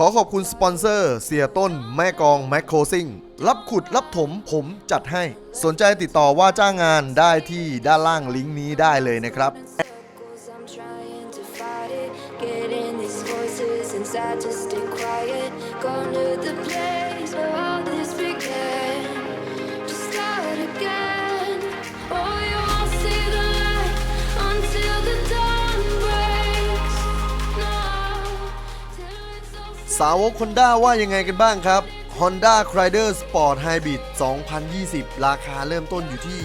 ขอขอบคุณสปอนเซอร์ เสียต้น แม่กอง แมคโครซิงรับขุดรับถมผมจัดให้ สนใจติดต่อว่าจ้างงานได้ที่ด้านล่างลิงก์นี้ได้เลยนะครับ สาวกคนด้าว่ายังไงกันบ้างครับ Honda Crider Sport Hybrid 2020 ราคาเริ่มต้นอยู่ที่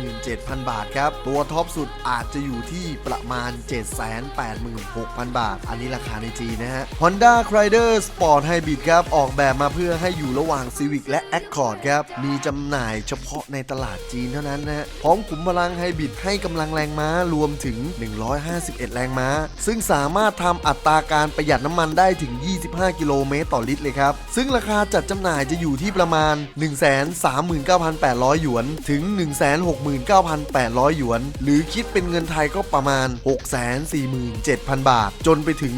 647,000 บาทครับ ตัวท็อปสุดอาจจะอยู่ที่ประมาณ 786,000 บาท อันนี้ราคาในจีนะฮะ Honda Crider Sport Hybrid ครับ ออกแบบมาเพื่อให้อยู่ระหว่าง Civic และ Accord ครับ มีจำหน่ายเฉพาะในตลาดจีนเท่านั้นนะฮะพร้อมขุมพลังไฮบริดให้กำลังแรงม้ารวมถึง 151 แรงม้า ซึ่งสามารถทำอัตราการประหยัดน้ำมันได้ถึง 25 กิโลเมตรต่อลิตรเลยครับ ซึ่งราคาจัดจำหน่ายจะอยู่ที่ประมาณ 139,800 หยวน ถึง 169,800 หยวน หรือคิดเป็นเงินไทยก็ประมาณ 647,000 บาท จนไปถึง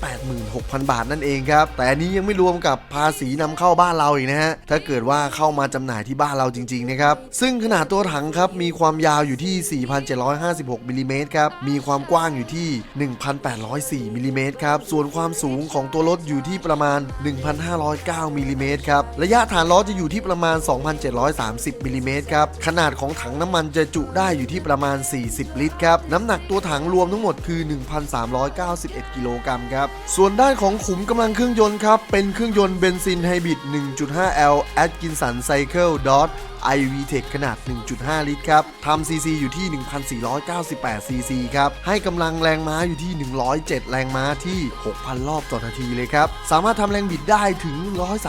786,000 บาทนั่นเองครับ แต่อันนี้ยังไม่รวมกับภาษีนำเข้าบ้านเราอีกนะฮะ ถ้าเกิดว่าเข้ามาจำหน่ายที่บ้านเราจริงๆนะครับ ซึ่งขนาดตัวถังครับมีความยาวอยู่ที่ 4,756มิลลิเมตรครับ มีความกว้างอยู่ที่ 1,804มิลลิเมตรครับ ส่วนความสูงของตัวรถอยู่ที่ประมาณ509มิลลิเมตรครับ ระยะฐานล้อจะอยู่ที่ประมาณ 2,730มิลลิเมตรครับ ขนาดของถังน้ำมันจะจุได้อยู่ที่ประมาณ 40 ลิตรครับ น้ำหนักตัวถังรวมทั้งหมดคือ 1,391 กิโลกรัมครับ ส่วนด้านของขุมกำลังเครื่องยนต์ครับ เป็นเครื่องยนต์เบนซินไฮบริด 1.5L Atkinson Cycle Dot iVTEC ขนาด 1.5 ลิตรครับ ทำซีซีอยู่ที่ 1,498ซีซีครับ ให้กำลังแรงม้าอยู่ที่ 107 แรงม้าที่ 6,000 รอบต่อนาทีเลยครับ สามารถทำแรงบิดได้ถึง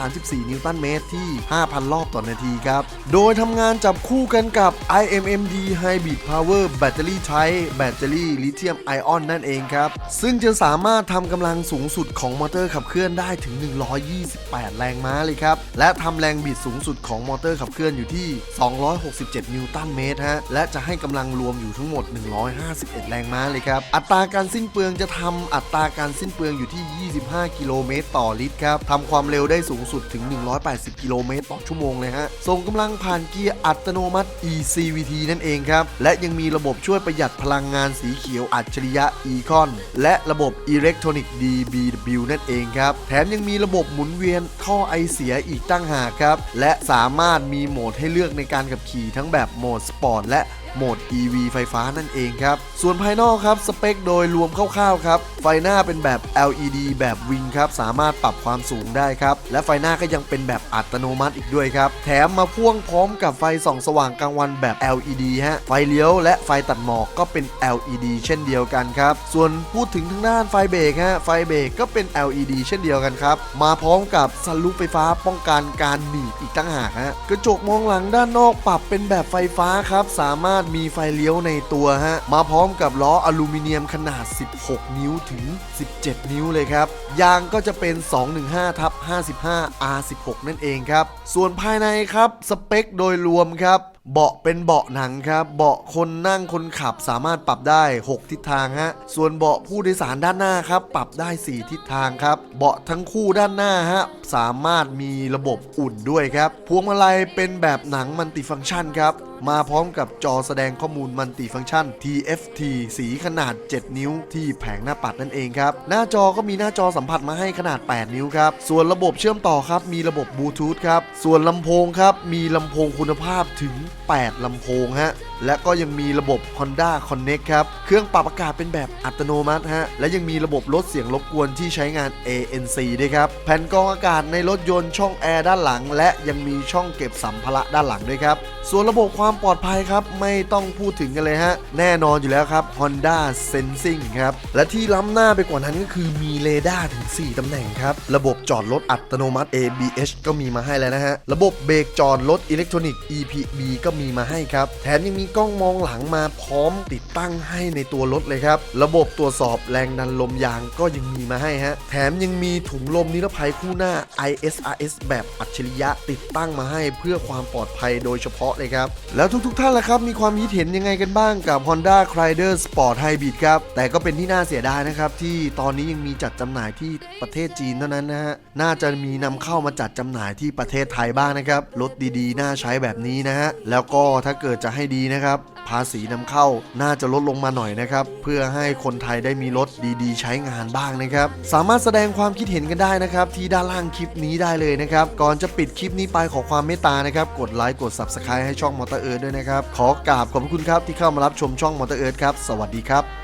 134 นิวตันเมตรที่ 5,000 รอบต่อนาทีครับ โดยทำงานจับคู่กันกับ IMMD Hybrid Power Battery Type แบตเตอรี่ลิเธียมไอออนนั่นเองครับ ซึ่งจะสามารถทำกำลังสูงสุดของมอเตอร์ขับเคลื่อนได้ถึง 128 แรงม้าเลยครับ และทำแรงบิดสูงสุดของมอเตอร์ขับเคลื่อนอยู่ที่ 267 นิวตันเมตรฮะ และจะให้กำลังรวมอยู่ทั้งหมด 151 แรงม้าเลยครับ อัตราการสิ้นเปลืองจะทำอัตราการสิ้นเปลืองอยู่ที่ 25 กิโลเมตรต่อลิตรครับทำความเร็วได้สูงสุดถึง 180 กิโลเมตรต่อชั่วโมงเลยฮะ ส่งกำลังผ่านเกียร์อัตโนมัติ ECVT นั่นเองครับ และยังมีระบบช่วยประหยัดพลังงานสีเขียวอัจฉริยะ Econ และระบบ Electronic DBW นั่นเองครับ แถมยังมีระบบหมุนเวียนท่อไอเสียอีกตั้งหากครับ และสามารถมีโหมดให้เลือกในการขับขี่ทั้งแบบโหมดสปอร์ตและ โหมด EV ไฟฟ้านั่นเองครับ ส่วนภายนอกครับ สเปคโดยรวมคร่าวๆครับ ไฟหน้าเป็นแบบ LED แบบวิงครับ สามารถปรับความสูงได้ครับ และไฟหน้าก็ยังเป็นแบบอัตโนมัติอีกด้วยครับ แถมมาพ่วงพร้อมกับไฟส่องสว่างกลางวันแบบ LED ฮะ ไฟเลี้ยวและไฟตัดหมอกก็เป็น LED เช่นเดียวกันครับ ส่วนพูดถึงทางด้านไฟเบรกฮะ ไฟเบรกก็เป็น LED เช่นเดียวกันครับ มาพร้อมกับซันรูฟไฟฟ้าป้องกันการหนีบอีกตั้งหากฮะ กระจกมองหลังด้านนอกปรับเป็นแบบไฟฟ้าครับ สามารถมีไฟเลี้ยวในตัวฮะ มาพร้อมกับล้ออลูมิเนียมขนาด 16 นิ้วถึง 17 นิ้วเลยครับ ยางก็จะเป็น 215ทับ55 R16 นั่นเองครับ ส่วนภายในครับ สเปคโดยรวมครับเบาะเป็นเบาะหนังครับ เบาะคนนั่งคนขับสามารถปรับได้ 6 ทิศทางฮะ ส่วนเบาะผู้โดยสารด้านหน้าครับ ปรับได้ 4 ทิศทางครับ เบาะทั้งคู่ด้านหน้าฮะ สามารถมีระบบอุ่นด้วยครับ พวงมาลัยเป็นแบบหนังมัลติฟังก์ชันครับ มาพร้อมกับจอแสดงข้อมูลมัลติฟังก์ชัน TFT สีขนาด 7 นิ้ว ที่แผงหน้าปัดนั่นเองครับ หน้าจอก็มีหน้าจอสัมผัสมาให้ขนาด 8 นิ้วครับ ส่วนระบบเชื่อมต่อครับ มีระบบบลูทูธครับ ส่วนลำโพงครับ มีลำโพงคุณภาพถึง 8 ลำโพงฮะ และก็ยังมีระบบ Honda Connect ครับ เครื่องปรับอากาศเป็นแบบอัตโนมัติฮะ และยังมีระบบลดเสียงรบกวนที่ใช้งาน ANC ด้วยครับ แผ่นกรองอากาศในรถยนต์ช่องแอร์ด้านหลัง และยังมีช่องเก็บสัมภาระด้านหลังด้วยครับ ส่วนระบบความปลอดภัยครับ ไม่ต้องพูดถึงกันเลยฮะ แน่นอนอยู่แล้วครับ Honda Sensing ครับ และที่ล้ำหน้าไปกว่านั้นก็คือมีเรดาร์ถึง 4 ตำแหน่งครับ ระบบจอดรถอัตโนมัติ ABS ก็มีมาให้แล้วนะฮะ ระบบเบรกจอดรถอิเล็กทรอนิกส์ EPB ก็มีมาให้ครับ แถมยังมีกล้องมองหลังมาพร้อมติดตั้งให้ในตัวรถเลยครับ ระบบตรวจสอบแรงดันลมยางก็ยังมีมาให้ฮะ แถมยังมีถุงลมนิรภัยคู่หน้า ISRS แบบอัจฉริยะติดตั้งมาให้เพื่อความปลอดภัยโดยเฉพาะเลยครับแล้แล้วทุกๆท่านล่ะครับ มีความคิดเห็นยังไงกันบ้างกับ Honda c r y d e r Sport Hybrid ครับ แต่ก็เป็นที่น่าเสียดายนะครับ ที่ตอนนี้ยังมีจัดจำหน่ายที่ประเทศจีนเท่านั้นนะฮะ น่าจะมีนำเข้ามาจัดจำหน่ายที่ประเทศไทยบ้างนะครับ รถดีๆ น่าใช้แบบนี้นะฮะ แล้วก็ถ้าเกิดจะให้ดีนะครับ ภาษีนำเข้าน่าจะลดลงมาหน่อยนะครับ เพื่อให้คนไทยได้มีรถดีๆ ใช้งานบ้างนะครับ สามารถแสดงความคิดเห็นกันได้นะครับ ที่ด้านล่างคลิปนี้ได้เลยนะครับ ก่อนจะปิดคลิปนี้ไปขอความเมตตานะครับ กดไลค์กด Subscribe ให้ช่องมอเตอร์เอิร์ดด้วยนะครับ ขอกราบขอบพระคุณครับที่เข้ามารับชมช่องมอเตอร์เอิร์ดครับ สวัสดีครับ